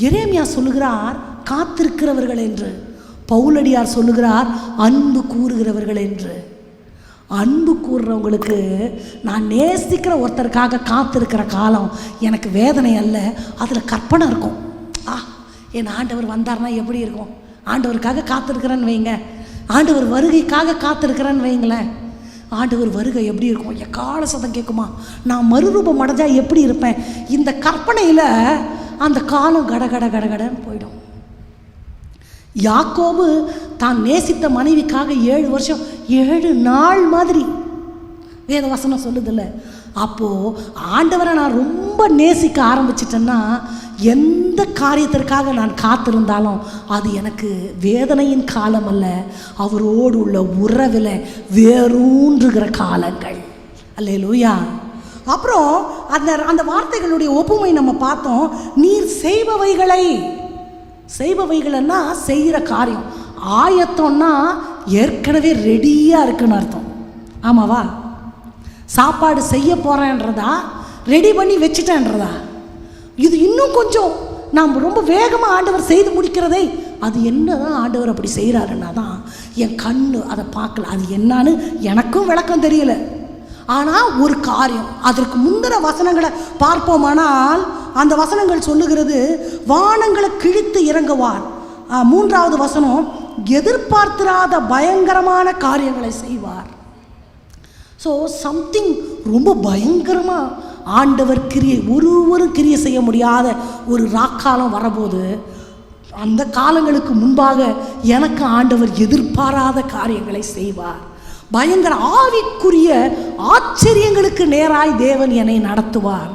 எரேமியா சொல்லுகிறார் காத்திருக்கிறவர்கள் என்று. பவுலடியார் சொல்லுகிறார் அன்பு கூறுகிறவர்கள் என்று. அன்பு கூறுறவங்களுக்கு நான் நேசிக்கிற ஒருத்தருக்காக காத்திருக்கிற காலம் எனக்கு வேதனை அல்ல அதில் கற்பனை இருக்கும். ஆ என் ஆண்டவர் வந்தார்னா எப்படி இருக்கும்? ஆண்டவருக்காக காத்திருக்கிறேன்னு வைங்க. ஆண்டவர் வருகைக்காக காத்திருக்கிறேன்னு வைங்களேன். ஆண்டவர் வருகை எப்படி இருக்கும்? எக்கால சதம் கேட்குமா? நான் மறுரூபம் அடைஞ்சால் எப்படி இருப்பேன்? இந்த கற்பனையில் அந்த காலம் கட கட கடகடன்னு போயிடும். யாக்கோபு தான் நேசித்த மனைவிக்காக ஏழு வருஷம் ஏழு நாள் மாதிரி வேதவசனம் சொல்லுதில்ல. அப்போது ஆண்டவரை நான் ரொம்ப நேசிக்க ஆரம்பிச்சிட்டேன்னா எந்த காரியத்திற்காக நான் காத்திருந்தாலும் அது எனக்கு வேதனையின் காலம் அல்ல அவரோடு உள்ள உறவில் வேரூன்றுகிற காலங்கள். அல்லேலூயா. அப்புறம் அந்த அந்த வார்த்தைகளுடைய ஒப்புமை நம்ம பார்த்தோம். நீர் செய்பவைகளை செய்பவைகள்னா செய்கிற காரியம். ஆயத்தம்னா ஏற்கனவே ரெடியாக இருக்குன்னு அர்த்தம். ஆமாவா? சாப்பாடு செய்ய போகிறேன்றதா ரெடி பண்ணி வச்சுட்டேன்றதா? இது இன்னும் கொஞ்சம் நாம் ரொம்ப வேகமாக ஆண்டவர் செய்து முடிக்கிறதை அது என்னதான் ஆண்டவர் அப்படி செய்கிறாருன்னா தான் என் கண் அதை பார்க்கல. அது என்னான்னு எனக்கும் விளக்கம் தெரியலை. ஆனால் ஒரு காரியம். அதற்கு முந்தின வசனங்களை பார்ப்போமானால் அந்த வசனங்கள் சொல்லுகிறது வானங்களை கிழித்து இறங்குவார் மூன்றாவது வசனம் எதிர்பார்த்திராத பயங்கரமான காரியங்களை செய்வார். ஸோ சம்திங் ரொம்ப பயங்கரமாக ஆண்டவர் கிரியை ஒருவரும் கிரியை செய்ய முடியாத ஒரு ராக்காலம் வரபோது அந்த காலங்களுக்கு முன்பாக எனக்கு ஆண்டவர் எதிர்பாராத காரியங்களை செய்வார். பயங்கர ஆவிக்குரிய ஆச்சரியங்களுக்கு நேராய் தேவன் என்னை நடத்துவார்.